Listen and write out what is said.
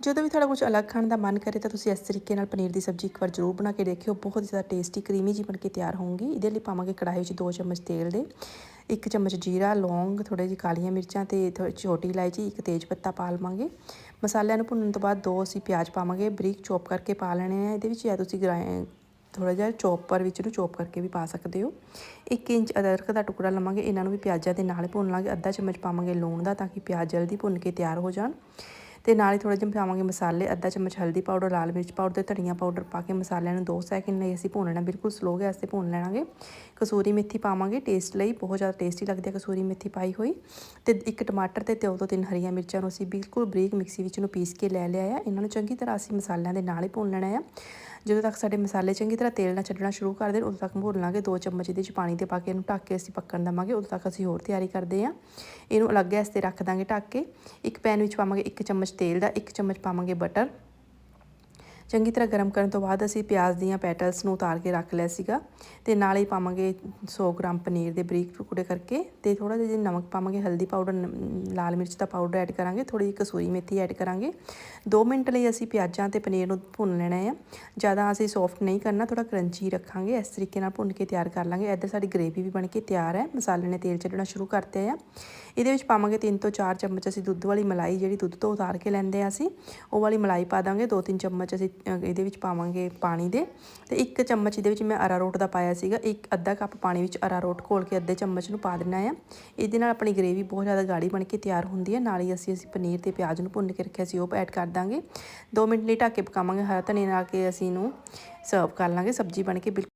ਜਦੋਂ ਵੀ ਤੁਹਾਡਾ ਕੁਝ ਅਲੱਗ ਖਾਣ ਦਾ ਮਨ ਕਰੇ ਤਾਂ ਤੁਸੀਂ ਇਸ ਤਰੀਕੇ ਨਾਲ ਪਨੀਰ ਦੀ ਸਬਜ਼ੀ ਇੱਕ ਵਾਰ ਜ਼ਰੂਰ ਬਣਾ ਕੇ ਦੇਖਿਓ। ਬਹੁਤ ਹੀ ਜ਼ਿਆਦਾ ਟੇਸਟੀ ਕਰੀਮੀ ਜੀ ਬਣ ਕੇ ਤਿਆਰ ਹੋਊਗੀ। ਇਹਦੇ ਲਈ ਪਾਵਾਂਗੇ ਕੜਾਹੀ ਵਿੱਚ 2 ਚਮਚ ਤੇਲ ਦੇ, ਇੱਕ ਚਮਚ ਜੀਰਾ, ਲੌਂਗ ਥੋੜੇ ਜਿਹੀ ਕਾਲੀਆਂ ਮਿਰਚਾਂ ਤੇ ਥੋ- ਛੋਟੀ ਇਲਾਇਚੀ, ਇੱਕ ਤੇਜ ਪੱਤਾ ਪਾ ਲਵਾਂਗੇ। ਮਸਾਲਿਆਂ ਨੂੰ ਭੁੰਨਣ ਤੋਂ ਬਾਅਦ ਦੋ ਅਸੀਂ ਪਿਆਜ਼ ਪਾਵਾਂਗੇ, ਬਰੀਕ ਚੌਪ ਕਰਕੇ ਪਾ ਲੈਣੇ ਆ। ਇਹਦੇ ਵਿੱਚ ਜਾਂ ਤੁਸੀਂ ਗ੍ਰਾਈ ਥੋੜਾ ਜਿਹਾ ਚੌਪਰ ਵਿੱਚ ਨੂੰ ਚੌਪ ਕਰਕੇ ਵੀ ਪਾ ਸਕਦੇ ਹੋ। 1 ਇੰਚ ਅਦਰਕ ਦਾ ਟੁਕੜਾ ਲਵਾਂਗੇ। ਇਹਨਾਂ ਨੂੰ ਵੀ ਪਿਆਜ਼ਾਂ ਦੇ ਨਾਲ ਭੁੰਨ ਲਾਂਗੇ। ਅੱਧਾ ਚਮਚ ਪਾਵਾਂਗੇ ਲੂਣ ਦਾ ਤਾਂ ਕਿ ਪਿਆਜ਼ ਜਲਦੀ ਭੁੰਨ ਕੇ ਤਿਆਰ ਹੋ ਜਾਣ। ਤੇ ਨਾਲ ਹੀ ਥੋੜਾ ਜਿਹਾ ਪਾਵਾਂਗੇ ਮਸਾਲੇ, ਅੱਧਾ ਚਮਚ ਹਲਦੀ ਪਾਊਡਰ, ਲਾਲ ਮਿਰਚ ਪਾਊਡਰ ਤੇ ਧਨੀਆ ਪਾਊਡਰ ਪਾ ਕੇ ਮਸਾਲਿਆਂ ਨੂੰ 2 ਸੈਕਿੰਡ ਲਈ ਅਸੀਂ ਭੁੰਨ ਲੈਣਾ, ਬਿਲਕੁਲ ਸਲੋ ਗੈਸ ਤੇ ਭੁੰਨ ਲੈਣਾਗੇ। ਕਸੂਰੀ ਮੇਥੀ ਪਾਵਾਂਗੇ ਟੇਸਟ ਲਈ, ਬਹੁਤ ਜ਼ਿਆਦਾ ਟੇਸਟੀ ਲੱਗਦੀ ਹੈ ਕਸੂਰੀ ਮੇਥੀ ਪਾਈ ਹੋਈ। ਤੇ ਇੱਕ ਟਮਾਟਰ ਤੇ ਦੋ ਤੋਂ ਤਿੰਨ ਹਰੀਆਂ ਮਿਰਚਾਂ ਨੂੰ ਅਸੀਂ ਬਿਲਕੁਲ ਬਰੀਕ ਮਿਕਸੀ ਵਿੱਚ ਨੂੰ ਪੀਸ ਕੇ ਲੈ ਲਿਆ ਆ। ਇਹਨਾਂ ਨੂੰ ਚੰਗੀ ਤਰ੍ਹਾਂ ਅਸੀਂ ਮਸਾਲਿਆਂ ਦੇ ਨਾਲ ਹੀ ਭੁੰਨ ਲੈਣਾ ਆ। ਜਦੋਂ ਤੱਕ ਸਾਡੇ ਮਸਾਲੇ ਚੰਗੀ ਤਰ੍ਹਾਂ ਤੇਲ ਨਾਲ ਛੱਡਣਾ ਸ਼ੁਰੂ ਕਰ ਦੇਣ, ਉਦੋਂ ਤੱਕ ਭੁੰਨ ਲਾਂਗੇ 2 ਚਮਚ ਇਹਦੇ 'ਚ ਪਾਣੀ 'ਤੇ ਪਾ ਕੇ ਇਹਨੂੰ ਢੱਕ ਕੇ ਅਸੀਂ ਪੱਕਣ ਦਵਾਂਗੇ, ਉਦੋਂ ਤੱਕ ਅਸੀਂ ਹੋਰ ਤਿਆਰੀ ਕਰਦੇ ਹਾਂ। ਇਹਨੂੰ ਅਲੱਗ ਗੈਸ ਤੇ ਰੱਖ ਦਾਂਗੇ ਢੱਕ ਕੇ। ਇੱਕ ਪੈਨ ਵਿੱਚ ਪਾਵਾਂਗੇ 1 ਚਮਚ ਤੇਲ ਦਾ 1 ਚਮਚ ਪਾਵਾਂਗੇ ਬਟਰ। ਚੰਗੀ ਤਰ੍ਹਾਂ ਗਰਮ ਕਰਨ ਤੋਂ ਬਾਅਦ ਅਸੀਂ ਪਿਆਜ਼ ਦੀਆਂ ਪੈਟਲਸ ਨੂੰ ਉਤਾਰ ਕੇ ਰੱਖ ਲਿਆ ਸੀਗਾ ਤੇ ਨਾਲ ਹੀ ਪਾਵਾਂਗੇ 100 ਗ੍ਰਾਮ ਪਨੀਰ ਦੇ ਬਰੀਕ ਟੁਕੜੇ ਕਰਕੇ ਤੇ ਥੋੜਾ ਜਿਹਾ ਨਮਕ ਪਾਵਾਂਗੇ, ਹਲਦੀ ਪਾਊਡਰ ਲਾਲ ਮਿਰਚ ਦਾ ਪਾਊਡਰ ਐਡ ਕਰਾਂਗੇ ਥੋੜੀ ਜਿਹੀ ਕਸੂਰੀ ਮੇਥੀ ਐਡ ਕਰਾਂਗੇ। 2 ਮਿੰਟ ਲਈ ਅਸੀਂ ਪਿਆਜ਼ਾਂ ਤੇ ਪਨੀਰ ਨੂੰ ਭੁੰਨ ਲੈਣਾ ਹੈ ਜ਼ਿਆਦਾ ਅਸੀਂ ਸੌਫਟ ਨਹੀਂ ਕਰਨਾ ਥੋੜਾ ਕਰੰਚੀ ਰੱਖਾਂਗੇ। ਇਸ ਤਰੀਕੇ ਨਾਲ ਭੁੰਨ ਕੇ ਤਿਆਰ ਕਰ ਲਾਂਗੇ। ਇੱਧਰ ਸਾਡੀ ਗ੍ਰੇਵੀ ਵੀ ਬਣ ਕੇ ਤਿਆਰ ਹੈ। ਮਸਾਲੇ ਨੇ ਤੇਲ ਛੱਡਣਾ ਸ਼ੁਰੂ ਕਰਤੇ ਆ। ਇਹਦੇ ਵਿੱਚ ਪਾਵਾਂਗੇ 3 ਤੋਂ 4 ਚਮਚ ਅਸੀਂ ਦੁੱਧ ਵਾਲੀ ਮਲਾਈ, ਜਿਹੜੀ ਦੁੱਧ ਤੋਂ ਉਤਾਰ ਕੇ ਲੈਂਦੇ ਆ ਅਸੀਂ, ਉਹ ਵਾਲੀ ਮਲਾਈ ਪਾ ਦਾਂਗੇ। 2-3 ਚਮਚ ਅਸੀਂ ਇਹਦੇ ਵਿੱਚ ਪਾਵਾਂਗੇ ਪਾਣੀ ਦੇ ਤੇ ਇੱਕ ਚਮਚ ਇਹਦੇ ਵਿੱਚ ਮੈਂ ਅਰਾਰੋਟ ਦਾ ਪਾਇਆ ਸੀਗਾ, ਇੱਕ ਅੱਧਾ ਕੱਪ ਪਾਣੀ ਵਿੱਚ ਅਰਾਰੋਟ ਘੋਲ ਕੇ ਅੱਧੇ ਚਮਚ ਨੂੰ ਪਾ ਦੇਣਾ ਆ। ਇਹਦੇ ਨਾਲ ਆਪਣੀ ਗ੍ਰੇਵੀ ਬਹੁਤ ਜ਼ਿਆਦਾ ਗਾੜੀ ਬਣ ਕੇ ਤਿਆਰ ਹੁੰਦੀ ਹੈ ਨਾਲ ਹੀ ਅਸੀਂ ਅਸੀਂ ਪਨੀਰ ਤੇ ਪਿਆਜ਼ ਨੂੰ ਭੁੰਨ ਕੇ ਰੱਖਿਆ ਸੀ, ਉਹ ਐਡ ਕਰ ਦਾਂਗੇ। 2 ਮਿੰਟ ਲਈ ਢੱਕ ਕੇ ਪਕਾਵਾਂਗੇ, ਹਰਾ ਧਨੀਆ ਨਾਲ ਕੇ ਅਸੀਂ ਇਹਨੂੰ ਸਰਵ ਕਰ ਲਾਂਗੇ, ਸਬਜ਼ੀ ਬਣ ਕੇ ਬਿਲਕੁਲ